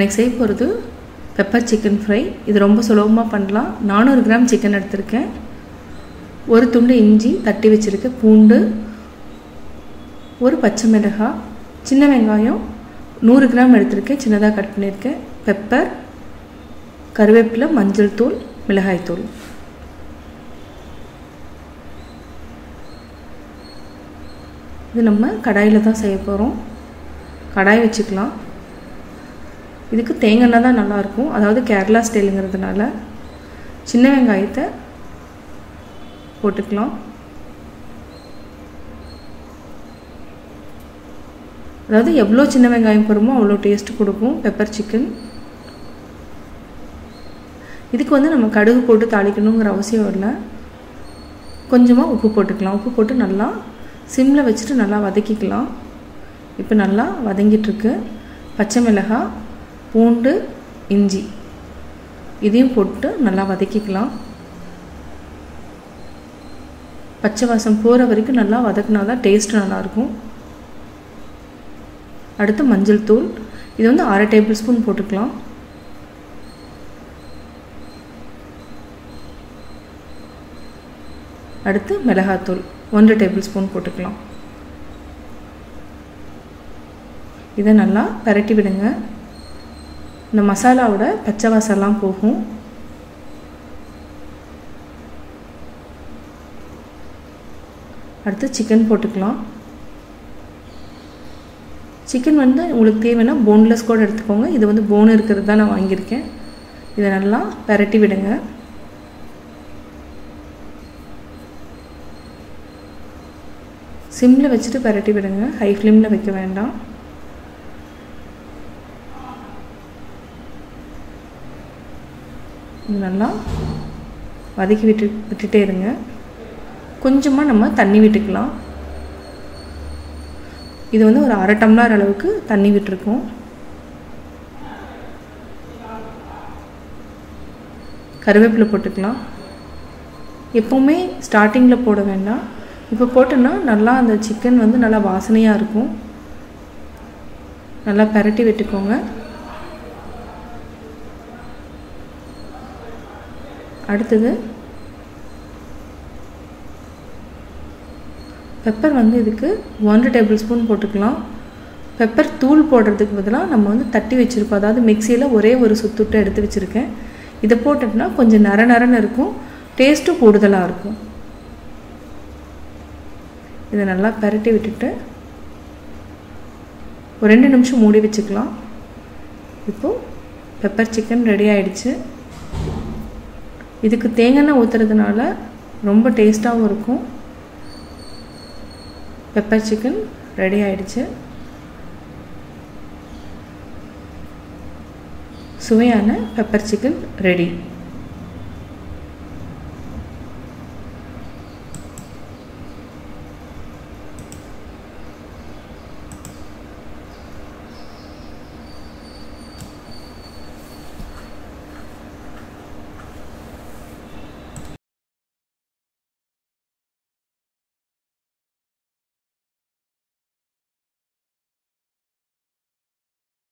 எனக்கு செய்ய போகிறது பெப்பர் சிக்கன் ஃப்ரை இது ரொம்ப சுலபமாக பண்ணலாம். நானூறு கிராம் சிக்கன் எடுத்திருக்கேன். ஒரு துண்டு இஞ்சி தட்டி வச்சுருக்கேன் பூண்டு ஒரு பச்சை மிளகாய் சின்ன வெங்காயம் நூறு கிராம் எடுத்திருக்கேன். சின்னதாக கட் பண்ணியிருக்கேன். பெப்பர் கருவேப்பிலை மஞ்சள் தூள் மிளகாய் தூள். இது நம்ம கடாயில் தான் செய்ய போகிறோம் கடாய் வச்சுக்கலாம். இதுக்கு தேங்காய் தான் நல்லாயிருக்கும். அதாவது கேரளா ஸ்டைலுங்கிறதுனால சின்ன வெங்காயத்தை போட்டுக்கலாம். அதாவது எவ்வளோ சின்ன வெங்காயம் போடுமோ அவ்வளோ டேஸ்ட்டு கொடுக்கும். Pepper chicken. இதுக்கு வந்து நம்ம கடுகு போட்டு தாளிக்கணுங்கிற அவசியம் இல்லை. கொஞ்சமாக உப்பு போட்டுக்கலாம். உப்பு போட்டு நல்லா சிம்மில் வச்சுட்டு நல்லா வதக்கிக்கலாம். இப்போ நல்லா வதங்கிட்டுருக்கு. பச்சை மிளகாய் பூண்டு இஞ்சி. இதையும் போட்டு நல்லா வதக்கிக்கலாம். பச்சை வாசம் போகிற வரைக்கும் நல்லா வதக்கினா தான் டேஸ்ட் நல்லாயிருக்கும். அடுத்து மஞ்சள் தூள். இது வந்து அரை டேபிள் ஸ்பூன் போட்டுக்கலாம். அடுத்து மிளகாத்தூள். ஒன்றரை டேபிள் ஸ்பூன் போட்டுக்கலாம். இதை நல்லா பரட்டி விடுங்க. இந்த மசாலாவோட பச்சை வாசம்லாம் போகும். அடுத்து சிக்கன் போட்டுக்கலாம். சிக்கன் வந்து உங்களுக்கு தேவைன்னா போன்லெஸ் கூட எடுத்துக்கோங்க. இது வந்து போன் இருக்கிறது தான் நான் வாங்கியிருக்கேன். இதை நல்லா பரட்டி விடுங்க. சிம்மில் வச்சுட்டு பரட்டி விடுங்க. ஹை ஃப்ளேமில் வைக்க வேண்டாம். இது நல்லா வதக்கி விட்டு விட்டுட்டே இருங்க. கொஞ்சமாக நம்ம தண்ணி விட்டுக்கலாம். இது வந்து ஒரு அரை டம்ளர் அளவுக்கு தண்ணி விட்டுருக்கோம். கருவேப்பிலை போட்டுக்கலாம். எப்போவுமே ஸ்டார்டிங்கில் போட வேண்டாம். இப்போ போட்டோன்னா நல்லா அந்த சிக்கன் வந்து நல்லா வாசனையாக இருக்கும். நல்லா பரட்டி விட்டுக்கோங்க. அடுத்தது. பெப்பர் வந்து இதுக்கு ஒன்று டேபிள் ஸ்பூன் போட்டுக்கலாம். பெப்பர் தூள் போடுறதுக்கு பதிலாக நம்ம வந்து தட்டி வச்சுருக்கோம். அதாவது மிக்சியில் ஒரே ஒரு சுத்துட்டு எடுத்து வச்சுருக்கேன். இதை போட்டோம்னா கொஞ்சம் நர நரன்னு இருக்கும். டேஸ்ட்டும் கூடுதலாக இருக்கும். இதை நல்லா பரட்டி விட்டுட்டு ஒரு ரெண்டு நிமிஷம் மூடி வச்சுக்கலாம். இப்போது பெப்பர் சிக்கன் ரெடி ஆயிடுச்சு. இதுக்கு தேங்காய் ஊற்றுறதுனால ரொம்ப டேஸ்ட்டாகவும் இருக்கும். பெப்பர் சிக்கன் ரெடி ஆயிடுச்சு. சுவையான பெப்பர் சிக்கன் ரெடி